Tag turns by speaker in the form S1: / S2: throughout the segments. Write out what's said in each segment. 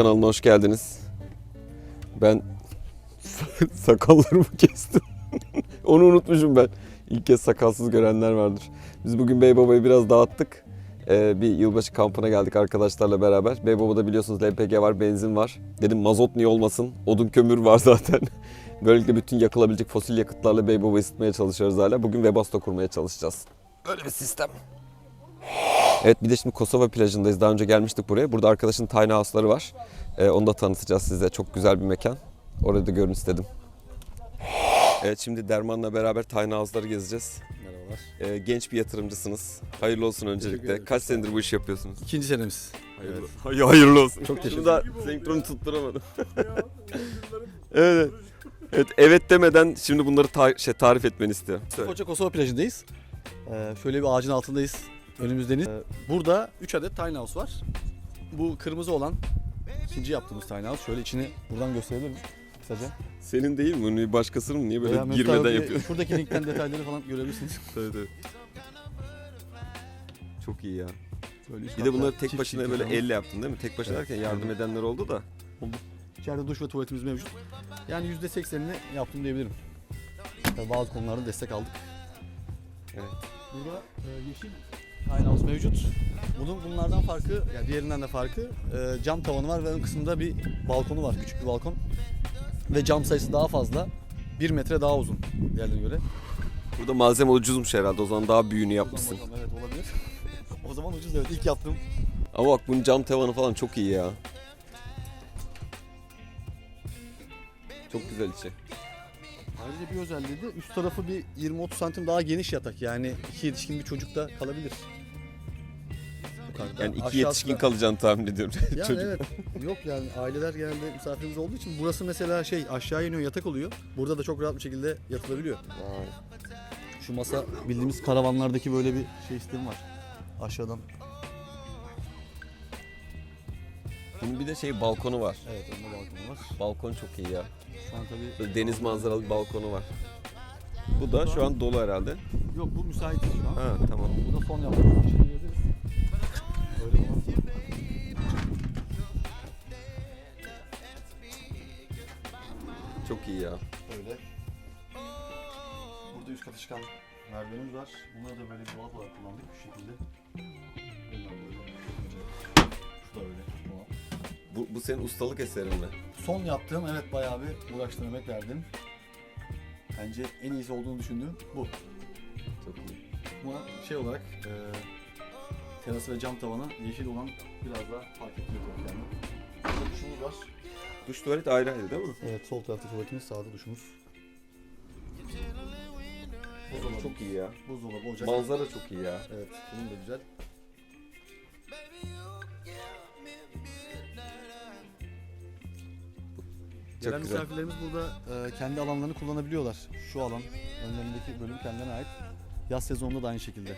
S1: Kanalına hoş geldiniz. Ben sakallarımı kestim. Onu unutmuşum ben. İlk kez sakalsız görenler vardır. Biz bugün Bey Baba'yı biraz dağıttık. Ee, bir yılbaşı kampına geldik arkadaşlarla beraber. Bey Baba'da biliyorsunuz LPG var, benzin var. Dedim mazot niye olmasın? Odun kömür var zaten. Böylelikle bütün yakılabilecek fosil yakıtlarla Bey Baba ısıtmaya çalışıyoruz hala. Bugün Webasto kurmaya çalışacağız. Böyle bir sistem. Evet bir de şimdi Kosova plajındayız. Daha önce gelmiştik buraya. Burada arkadaşın tiny house'ları var. Ee, onu da tanıtacağız size. Çok güzel bir mekan. Orayı da görün istedim. Evet şimdi Derman'la beraber tiny house'ları gezeceğiz.
S2: Merhabalar.
S1: Ee, genç bir yatırımcısınız. Hayırlı olsun öncelikle.
S2: ederim.
S1: Kaç senedir bu işi yapıyorsunuz?
S2: İkinci senemiz.
S1: Hayırlı, Hay- hayırlı olsun.
S2: Çok teşekkür
S1: Şunu da senkronu tutturamadım. evet. Evet evet demeden şimdi bunları ta- şey, tarif etmeni istiyorum. Söyle.
S2: Koça Kosova plajındayız. Ee, şöyle bir ağacın altındayız. Önümüz deniz. Ee, burada 3 adet tiny house var. Bu kırmızı olan ikinci yaptığımız tiny house. Şöyle içini buradan gösterebilir miyim? Kısaca.
S1: Senin değil mi? Başkasının mı? Niye böyle
S2: Veya
S1: girmeden
S2: abi,
S1: yapıyorsun?
S2: Şuradaki linkten detayları falan görebilirsiniz.
S1: Evet, evet. Çok iyi ya.
S2: Böyle
S1: Bir de bunları tek
S2: çift
S1: başına
S2: çift
S1: böyle
S2: yatalım.
S1: elle yaptın değil mi? Tek başına
S2: Evet.
S1: derken yardım edenler oldu da.
S2: İçeride duş ve tuvaletimiz mevcut. Yani %80'ini yaptım diyebilirim. Tabii bazı konularda destek aldık.
S1: Evet.
S2: Burada e, yeşil house mevcut. Bunun bunlardan farkı, yani diğerinden de farkı e, cam tavanı var ve ön kısmında bir balkonu var, küçük bir balkon. Ve cam sayısı daha fazla. 1 metre daha uzun diğerlerine göre.
S1: Burada malzeme ucuzmuş herhalde. O zaman daha büyüğünü yapmışsın.
S2: Bakalım, Evet olabilir. o zaman ucuz evet ilk yaptım.
S1: Ama bak bunun cam tavanı falan çok iyi ya. Çok güzel içi.
S2: Ayrıca bir özelliği de üst tarafı bir 20-30 santim daha geniş yatak. Yani iki yetişkin bir çocuk da kalabilir.
S1: Yani iki yetişkin
S2: da-
S1: kalacağını tahmin ediyorum.
S2: Yani
S1: Çocuk.
S2: evet. Yok yani aileler genelde misafirimiz olduğu için burası mesela şey aşağı iniyor yatak oluyor. Burada da çok rahat bir şekilde yatılabiliyor.
S1: Vay.
S2: Şu masa bildiğimiz karavanlardaki böyle bir şey sistemi var. Aşağıdan.
S1: Bunun bir de şey balkonu var.
S2: Evet önünde balkonu var.
S1: Balkon çok iyi ya.
S2: Şu an tabii
S1: Böyle deniz manzaralı bir balkonu var. Bu da şu an dolu herhalde.
S2: Yok bu müsait şu an.
S1: Ha tamam.
S2: Bu da son yaptığımız olmaz.
S1: Çok iyi ya.
S2: Öyle. Burada üst kata çıkan merdivenimiz var. Bunları da böyle bir dolap olarak kullandık şu şekilde. Böyle. Şu da öyle.
S1: Bu, bu senin ustalık eserin mi?
S2: Son yaptığım evet bayağı bir uğraştım emek verdim. Bence en iyisi olduğunu düşündüğüm bu.
S1: Çok iyi.
S2: Buna şey olarak e, terası ve cam tavana yeşil olan biraz daha fark ettiriyor tabii yani. Burada duşumuz var.
S1: Duş tuvalet ayrı ayrı değil mi?
S2: Evet sol tarafta tuvaletimiz sağda duşumuz. Buzdolabı,
S1: Çok iyi ya.
S2: buzdolabı, ocak.
S1: Manzara çok iyi ya.
S2: Evet bunun da güzel.
S1: Çok
S2: Gelen
S1: güzel.
S2: misafirlerimiz burada e, kendi alanlarını kullanabiliyorlar. Şu alan, önlerindeki bölüm kendilerine ait. Yaz sezonunda da aynı şekilde.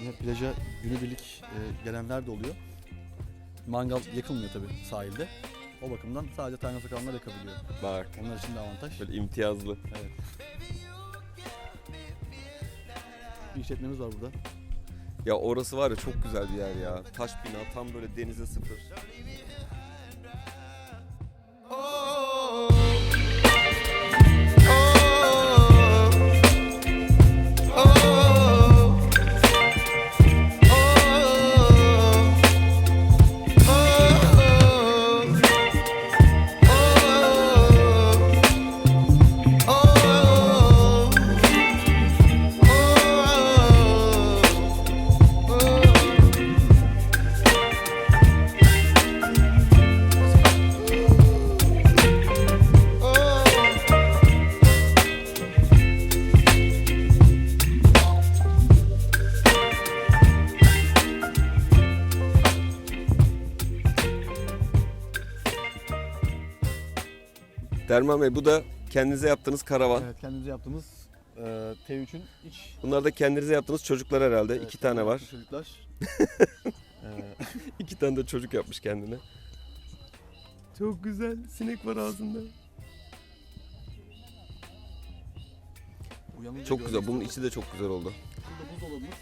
S2: Yine plaja günübirlik e, gelenler de oluyor. Mangal yakılmıyor tabii sahilde. O bakımdan sadece tane kalanlar yakabiliyor.
S1: Bak
S2: Onlar için de avantaj.
S1: böyle imtiyazlı.
S2: Evet. Bir işletmemiz var burada.
S1: Ya orası var ya çok güzel bir yer ya. Taş bina tam böyle denize sıfır. Derman Bey bu da kendinize yaptığınız karavan.
S2: Evet kendimize yaptığımız e, T3'ün iç
S1: Bunlar da kendinize yaptığınız çocuklar herhalde.
S2: Evet,
S1: İki tane var.
S2: Çocuklar. Ee,
S1: İki tane de çocuk yapmış kendine. Çok güzel. Sinek var ağzında.
S2: uyanınca
S1: Çok güzel. Bunun içi de çok güzel oldu.
S2: Burada buzdolabımız.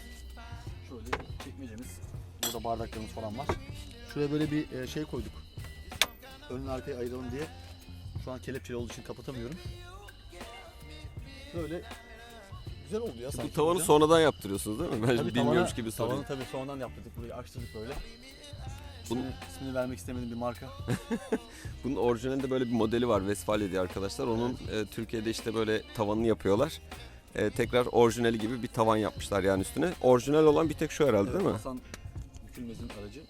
S2: Şöyle çekmecemiz. Burada bardaklarımız falan var. Şuraya böyle bir e, şey koyduk. Önün arkayı ayıralım diye. Şu an kelepçeli olduğu için kapatamıyorum. Böyle güzel oldu ya sanki.
S1: Bu tavanı sonradan yaptırıyorsunuz değil mi? Ben
S2: Tabii
S1: bilmiyormuş
S2: tavana-
S1: gibi sorayım.
S2: Tavanı tabii sonradan yaptırdık. Burayı açtırdık böyle.
S1: Bunu-
S2: İsmini, ismini vermek istemediğim bir marka.
S1: Bunun orijinalinde böyle bir modeli var Westfalia diye arkadaşlar. Onun e, Türkiye'de işte böyle tavanını yapıyorlar. E, tekrar orijinali gibi bir tavan yapmışlar yani üstüne. Orijinal olan bir tek şu herhalde değil mi?
S2: Hasan Bükülmez'in aracı.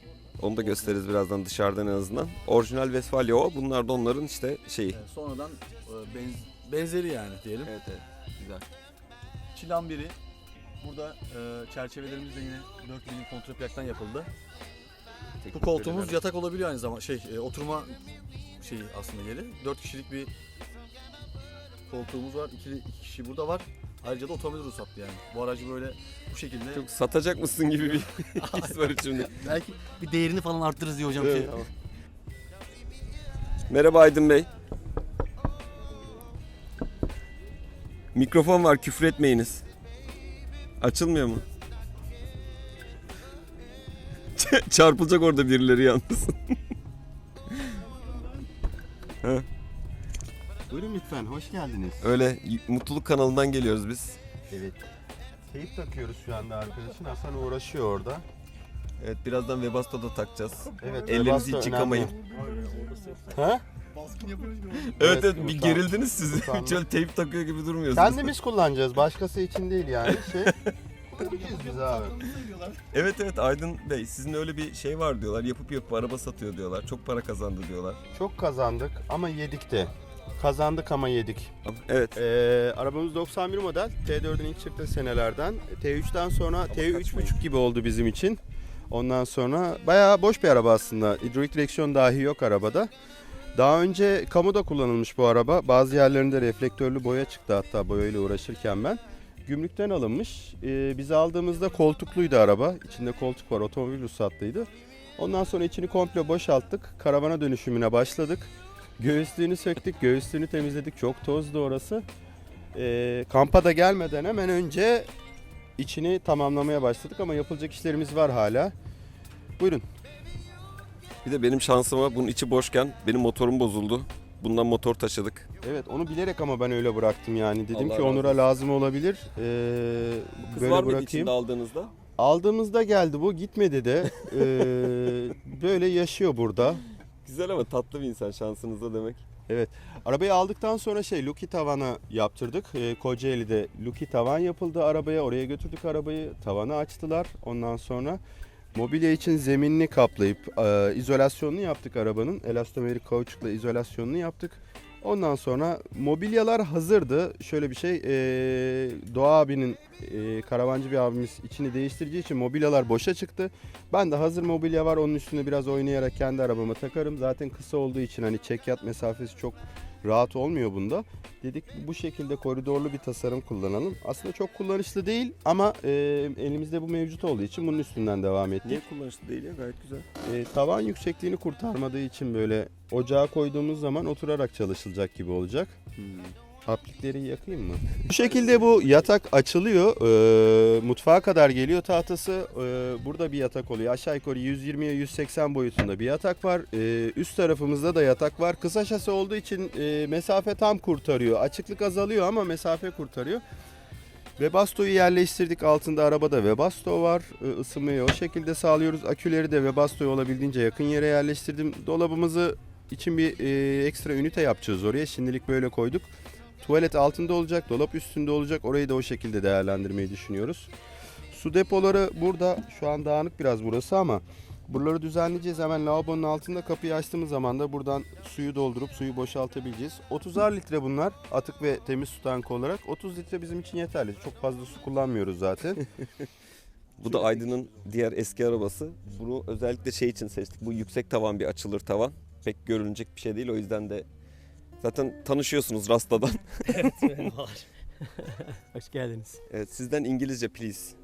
S1: Onu da gösteririz birazdan dışarıdan en azından. Orijinal Westfalia o. Bunlar da onların işte şeyi.
S2: Evet, sonradan e, benz- benzeri yani diyelim.
S1: Evet evet. Güzel.
S2: Çilan biri. Burada e, çerçevelerimiz de yine 4 milim kontraplaktan yapıldı. Bu koltuğumuz yatak olabiliyor aynı zamanda. Şey, e, oturma şeyi aslında yeri. 4 kişilik bir koltuğumuz var. 2 iki kişi burada var. Ayrıca da otomobil ruhsatlı yani. Bu aracı böyle bu şekilde
S1: Çok satacak mısın gibi bir his var içimde.
S2: belki bir değerini falan arttırırız diye hocam.
S1: Evet,
S2: Şey.
S1: tamam. Merhaba Aydın Bey. Mikrofon var küfür etmeyiniz. Açılmıyor mu? Çarpılacak orada birileri yalnız.
S3: Buyurun lütfen, hoş geldiniz.
S1: Öyle mutluluk kanalından geliyoruz biz.
S3: Evet. Teyip takıyoruz şu anda arkadaşın. Hasan uğraşıyor orada.
S1: Evet birazdan Webasto'da takacağız.
S3: Evet,
S1: Ellerinizi
S3: Webasto
S1: hiç
S3: önemli.
S1: yıkamayın.
S3: Ha?
S1: Evet
S3: Evet,
S1: bir
S3: utan-
S1: gerildiniz siz.
S3: utandım.
S1: Şöyle teyp takıyor gibi durmuyorsunuz.
S3: Kendimiz kullanacağız, başkası için değil yani. Şey, kullanacağız biz abi.
S1: Evet evet Aydın Bey sizin öyle bir şey var diyorlar. Yapıp yapıp araba satıyor diyorlar. Çok para kazandı diyorlar.
S3: Çok kazandık ama yedik de. Kazandık ama yedik.
S1: Evet.
S3: Ee, arabamız 91 model. T4'ün ilk çıktığı senelerden. T3'ten sonra T3
S1: kaçmayın.
S3: buçuk gibi oldu bizim için. Ondan sonra bayağı boş bir araba aslında. Hidrolik direksiyon dahi yok arabada. Daha önce kamuda kullanılmış bu araba. Bazı yerlerinde reflektörlü boya çıktı hatta boyayla uğraşırken ben. Gümrükten alınmış. Ee, biz aldığımızda koltukluydu araba. İçinde koltuk var, otomobil ruhsatlıydı. Ondan sonra içini komple boşalttık. Karavana dönüşümüne başladık. Göğüslüğünü söktük, göğüslüğünü temizledik. Çok tozdu orası. Ee, kampa da gelmeden hemen önce içini tamamlamaya başladık ama yapılacak işlerimiz var hala. Buyurun.
S1: Bir de benim şansıma bunun içi boşken benim motorum bozuldu. Bundan motor taşıdık.
S3: Evet onu bilerek ama ben öyle bıraktım yani. Dedim
S1: Allah
S3: ki
S1: razı
S3: Onur'a
S1: olsun.
S3: lazım olabilir. Ee,
S1: Kız
S3: böyle
S1: var mıydı
S3: bırakayım.
S1: içinde aldığınızda?
S3: Aldığımızda geldi bu gitmedi de. Ee, böyle yaşıyor burada.
S1: Güzel ama tatlı bir insan şansınızda demek.
S3: Arabayı aldıktan sonra şey Luki tavana yaptırdık. Ee, Kocaeli'de Luki tavan yapıldı arabaya. Oraya götürdük arabayı. Tavanı açtılar. Ondan sonra mobilya için zeminini kaplayıp e, izolasyonunu yaptık arabanın. Elastomerik kauçukla izolasyonunu yaptık. Ondan sonra mobilyalar hazırdı. Şöyle bir şey, e, Doğa abinin, e, karavancı bir abimiz içini değiştireceği için mobilyalar boşa çıktı. Ben de hazır mobilya var, onun üstüne biraz oynayarak kendi arabama takarım. Zaten kısa olduğu için hani çek yat mesafesi çok rahat olmuyor bunda. Dedik bu şekilde koridorlu bir tasarım kullanalım. Aslında çok kullanışlı değil ama e, elimizde bu mevcut olduğu için bunun üstünden devam ettik.
S1: Niye kullanışlı değil ya gayet güzel.
S3: E, tavan yüksekliğini kurtarmadığı için böyle ocağa koyduğumuz zaman oturarak çalışılacak gibi olacak. Aplikleri yakayım mı? Bu şekilde bu yatak açılıyor. Ee, mutfağa kadar geliyor tahtası. Ee, burada bir yatak oluyor. Aşağı yukarı 120'ye 180 boyutunda bir yatak var. Ee, üst tarafımızda da yatak var. Kısa şase olduğu için e, mesafe tam kurtarıyor. Açıklık azalıyor ama mesafe kurtarıyor. Webasto'yu yerleştirdik. Altında arabada Webasto var. Isınmayı o şekilde sağlıyoruz. Aküleri de Webasto'ya olabildiğince yakın yere yerleştirdim. Dolabımızı için bir e, ekstra ünite yapacağız oraya. Şimdilik böyle koyduk. Tuvalet altında olacak, dolap üstünde olacak. Orayı da o şekilde değerlendirmeyi düşünüyoruz. Su depoları burada. Şu an dağınık biraz burası ama buraları düzenleyeceğiz. Hemen lavabonun altında kapıyı açtığımız zaman da buradan suyu doldurup suyu boşaltabileceğiz. 30'ar litre bunlar atık ve temiz su tankı olarak. 30 litre bizim için yeterli. Çok fazla su kullanmıyoruz zaten.
S1: Bu da Aydın'ın diğer eski arabası. Bunu özellikle şey için seçtik. Bu yüksek tavan bir açılır tavan. Pek görünecek bir şey değil o yüzden de zaten tanışıyorsunuz Rasta'dan.
S4: Evet merhabalar. Hoş geldiniz.
S1: Evet, sizden İngilizce please.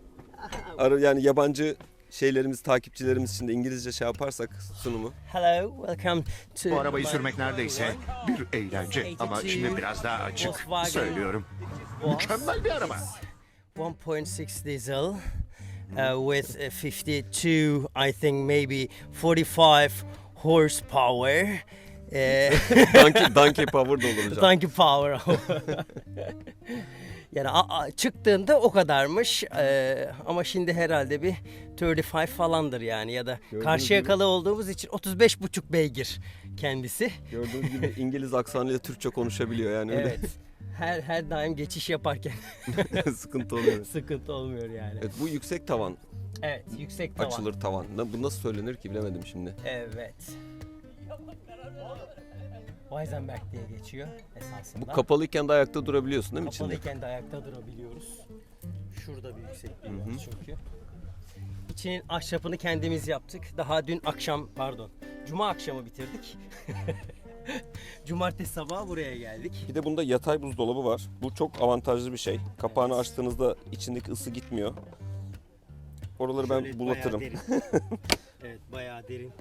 S1: Ara, yani yabancı şeylerimiz, takipçilerimiz için de İngilizce şey yaparsak sunumu.
S4: Hello, welcome to
S5: Bu arabayı sürmek neredeyse bir eğlence ama şimdi biraz daha açık söylüyorum. Mükemmel bir araba.
S4: 1.6 diesel. uh, with uh, 52, I think maybe 45 horsepower. Uh,
S1: Donkey, donkey power da olur hocam.
S4: You power. yani a- a- çıktığında o kadarmış Ee, ama şimdi herhalde bir 35 falandır yani ya da
S1: Gördüğünüz
S4: karşı
S1: gibi-
S4: yakalı olduğumuz için 35 buçuk beygir kendisi.
S1: Gördüğünüz gibi İngiliz aksanıyla Türkçe konuşabiliyor yani öyle
S4: Evet. Her her daim geçiş yaparken
S1: sıkıntı oluyor.
S4: sıkıntı olmuyor yani.
S1: Evet bu yüksek tavan
S4: Evet, yüksek tavan.
S1: açılır tavan. Bu nasıl söylenir ki bilemedim şimdi.
S4: Evet. Weizenberg diye geçiyor esasında.
S1: Bu kapalıyken de ayakta durabiliyorsun değil mi içinde?
S4: Kapalıyken de ayakta durabiliyoruz. Şurada bir yüksekliği var çünkü. İçinin ahşapını kendimiz yaptık. Daha dün akşam pardon. Cuma akşamı bitirdik. Cumartesi sabahı buraya geldik.
S1: Bir de bunda yatay buzdolabı var. Bu çok avantajlı bir şey. Kapağını açtığınızda içindeki ısı gitmiyor. Oraları ben
S4: Şöyle
S1: bulatırım.
S4: bayağı evet bayağı derin.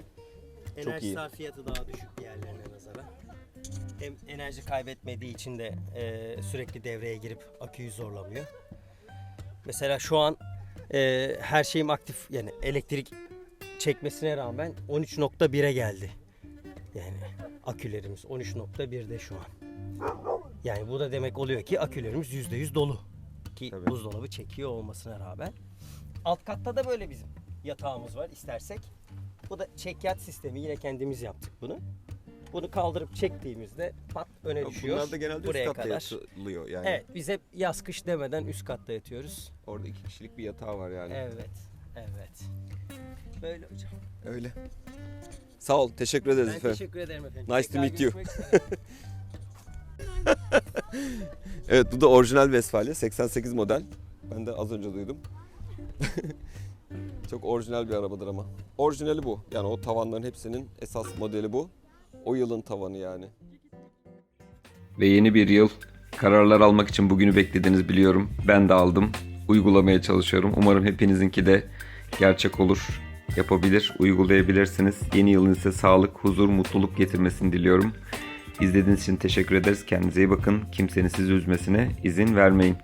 S1: Çok
S4: Enerji
S1: iyi.
S4: sarfiyatı daha düşük diğerlerine nazaran. Hem enerji kaybetmediği için de e, sürekli devreye girip aküyü zorlamıyor. Mesela şu an e, her şeyim aktif yani elektrik çekmesine rağmen 13.1'e geldi. Yani akülerimiz 13.1'de şu an. Yani bu da demek oluyor ki akülerimiz %100 dolu. Ki
S1: Tabii.
S4: buzdolabı çekiyor olmasına rağmen. Alt katta da böyle bizim yatağımız var istersek. Bu da çekyat sistemi yine kendimiz yaptık bunu. Bunu kaldırıp çektiğimizde pat öne düşüyor.
S1: Bunlar da genelde
S4: buraya
S1: üst katta
S4: kadar.
S1: yatılıyor yani.
S4: Evet biz hep yaz kış demeden üst katta yatıyoruz.
S1: Orada iki kişilik bir yatağı var yani.
S4: Evet. Evet. Böyle hocam.
S1: Öyle. Sağ ol. Teşekkür ederiz
S4: Ben
S1: efendim.
S4: teşekkür ederim efendim.
S1: Nice to meet you. Evet bu da orijinal Westfalia 88 model. Ben de az önce duydum. Çok orijinal bir arabadır ama. Orijinali bu. Yani o tavanların hepsinin esas modeli bu. O yılın tavanı yani. Ve yeni bir yıl. Kararlar almak için bugünü beklediğiniz biliyorum. Ben de aldım. Uygulamaya çalışıyorum. Umarım hepinizinki de gerçek olur. Yapabilir, uygulayabilirsiniz. Yeni yılın ise sağlık, huzur, mutluluk getirmesini diliyorum. İzlediğiniz için teşekkür ederiz. Kendinize iyi bakın. Kimsenin sizi üzmesine izin vermeyin.